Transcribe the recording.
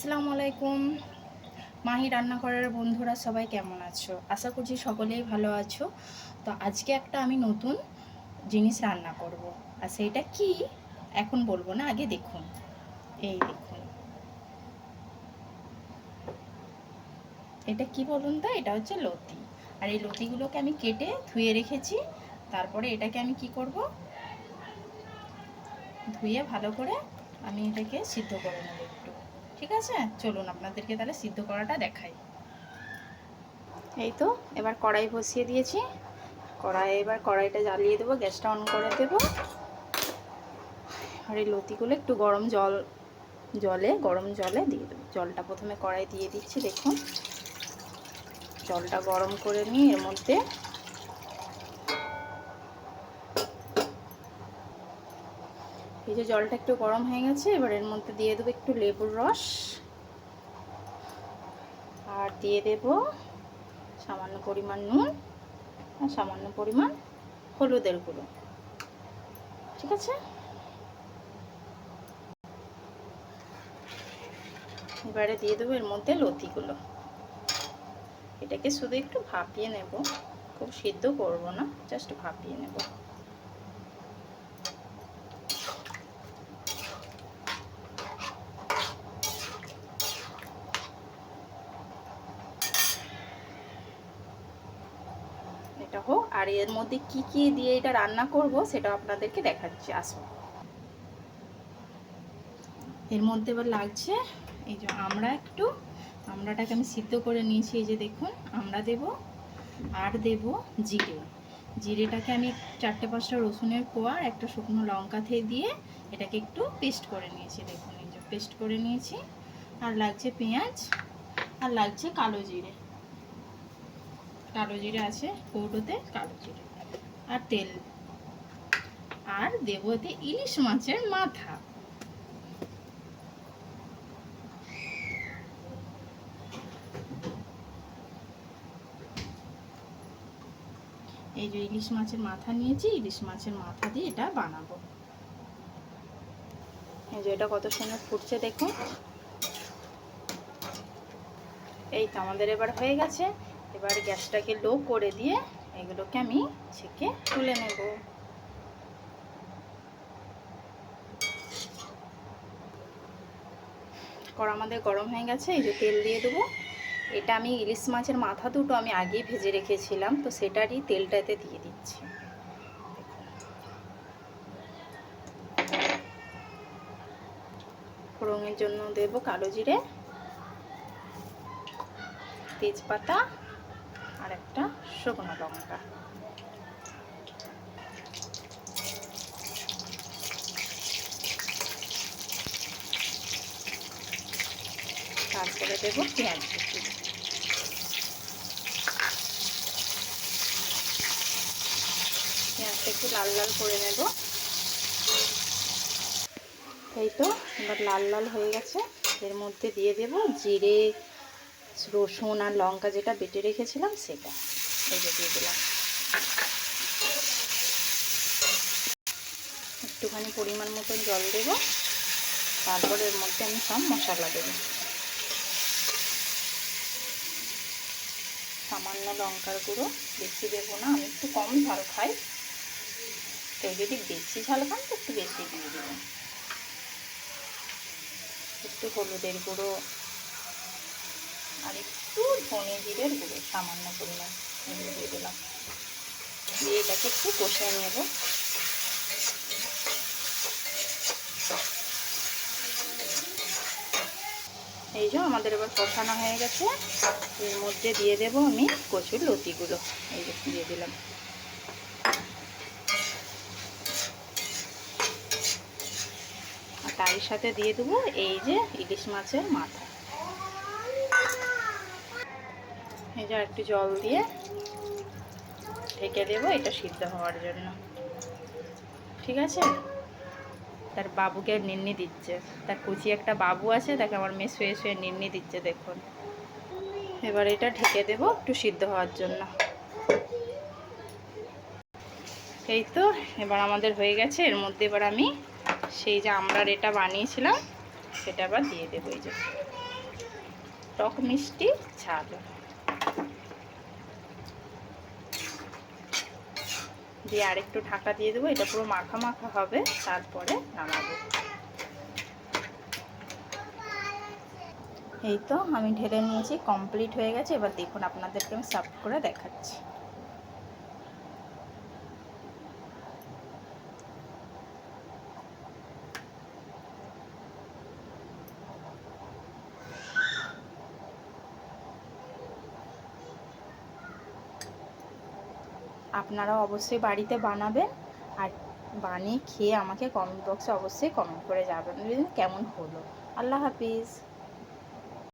আসসালামু আলাইকুম। মাহি রান্নাঘরের বন্ধুরা, সবাই কেমন আছো? আশা করছি সকলেই ভালো আছো। তো আজকে একটা আমি নতুন জিনিস রান্না করব। আর সেইটা কি? এখন বলব না, আগে দেখুন। এই দেখুন। এটা কি বলুন তো? এটা হচ্ছে লতি। আর এই লতিগুলোকে আমি কেটে ধুয়ে রেখেছি। তারপরে এটাকে আমি কি করব? ধুয়ে ভালো করে আমি এটাকে সিদ্ধ করে নেব। ঠিক আছে? চলুন আপনাদেরকে তাহলে সিদ্ধ করাটা দেখাই। এই তো এবার কড়াই বসিয়ে দিয়েছি। কড়াই এবার কড়াইটা জ্বালিয়ে দেবো, গ্যাসটা অন করে দেবো। আর এই লতিগুলো একটু গরম জল, জলে, গরম জলে দিয়ে দেবো। জলটা প্রথমে কড়াই দিয়ে দিচ্ছি, দেখুন। জলটা গরম করে নিয়ে এর মধ্যে এই যে জলটা একটু গরম হয়ে গেছে, এবার এর মধ্যে দিয়ে দেবো একটু লেবুর রস। আর দিয়ে দেব সামান্য পরিমাণ নুন আর সামান্য পরিমাণ হলুদের গুঁড়ো। ঠিক আছে? এবারে দিয়ে দেবো এর মধ্যে লতিগুলো। এটাকে শুধু একটু ভাপিয়ে নেব। খুব সিদ্ধ করব না, জাস্ট ভাপিয়ে নেব এটা হোক আর এর মধ্যে কি কি দিয়ে এটা রান্না করব সেটা আপনাদেরকে দেখাচ্ছি, আসুন। এর মধ্যে এবার লাগছে এই যে আমরা একটু, আমড়াটাকে আমি সিদ্ধ করে নিয়েছি, এই যে দেখুন, আমরা দেব আর দেব জিরে। জিরেটাকে আমি চারটে পাঁচটা রসুনের কোয়া আর একটা শুকনো লঙ্কা থেকে দিয়ে এটাকে একটু পেস্ট করে নিয়েছি, দেখুন, এই যে পেস্ট করে নিয়েছি। আর লাগছে পেঁয়াজ, আর লাগছে কালো জিরে। কালো জিরে আছে, কৌটোতে কালো জিরে। আর তেল। আর দেবো এতে ইলিশ মাছের মাথা। এই যে ইলিশ মাছের মাথা নিয়েছি, ইলিশ মাছের মাথা দিয়ে এটা বানাবো। এই যে এটা কত সুন্দর ফুটছে, দেখুন। এই তো আমাদের এবার হয়ে গেছে। এবার গ্যাসটাকে লো করে দিয়ে এগুলোকে আমি ছেঁকে তুলে নেব। কড়া আমাদের গরম হয়ে গেছে, এই যে তেল দিয়ে দেবো। এটা আমি ইলিশ মাছের মাথা দুটো আমি আগেই ভেজে রেখেছিলাম, তো সেটারই তেলটাতে দিয়ে দিচ্ছি। ফোড়নের জন্য দেব কালো জিরে, তেজপাতা আর একটা শুকনো লঙ্কা। তারপরে দেব পেঁয়াজ কুচি। পেঁয়াজটা একটু লাল লাল করে নেব। এই তো, এবার লাল লাল হয়ে গেছে। এর মধ্যে দিয়ে দেব জিরে রসুন আর লঙ্কা যেটা বেটে রেখেছিলাম সেটা এই যে দিয়ে দিলাম। একটুখানি পরিমাণ মতন জল দেব, তারপর এর মধ্যে আমি সব মশলা দেবো। সামান্য লঙ্কার গুঁড়ো, বেশি দেবো না, আমি একটু কম ঝাল খাই। কেউ যদি বেশি ঝাল খান, তো একটু বেশি দিয়ে দেবেন একটু হলুদের গুঁড়ো আর একটু ধনে জিরের গুঁড়ো, সামান্য পরিমাণ দিয়ে দিলাম। দিয়ে এটাকে একটু কষে নেব। এই যে আমাদের এবার কষানো হয়ে গেছে। এর মধ্যে দিয়ে দেব আমি কচুর লতিগুলো। এই যে দিয়ে দিলাম। আর তার সাথে দিয়ে দেবো এই যে ইলিশ মাছের মাথা। এই যে একটু জল দিয়ে ঢেকে দেবো, এটা সিদ্ধ হওয়ার জন্য। ঠিক আছে? তার বাবুকে নিন্নি দিচ্ছে। তার কুচি একটা বাবু আছে, তাকে আমার মেয়ে শুয়ে শুয়ে নিন্নি দিচ্ছে, দেখুন। এবার এটা ঢেকে দেবো একটু সিদ্ধ হওয়ার জন্য। এই তো, এবার আমাদের হয়ে গেছে। এর মধ্যে এবার আমি সেই যে আমরা এটা বানিয়েছিলাম, সেটা আবার দিয়ে দেবো, এই যে। টক মিষ্টি ঝাল দিয়ে আরেকটু ঢাকা দিয়ে দেবো। এটা পুরো মাখা মাখা হবে, তারপরে নামাবো। এই তো আমি ঢেলে নিয়েছি কমপ্লিট হয়ে গেছে। এবার দেখুন, আপনাদেরকে আমি সার্ভ করে দেখাচ্ছি। আপনারাও অবশ্যই বাড়িতে বানাবেন আর বানিয়ে খেয়ে আমাকে কমেন্ট বক্সে অবশ্যই কমেন্ট করে যাবেন কেমন হলো? আল্লাহ হাফিজ।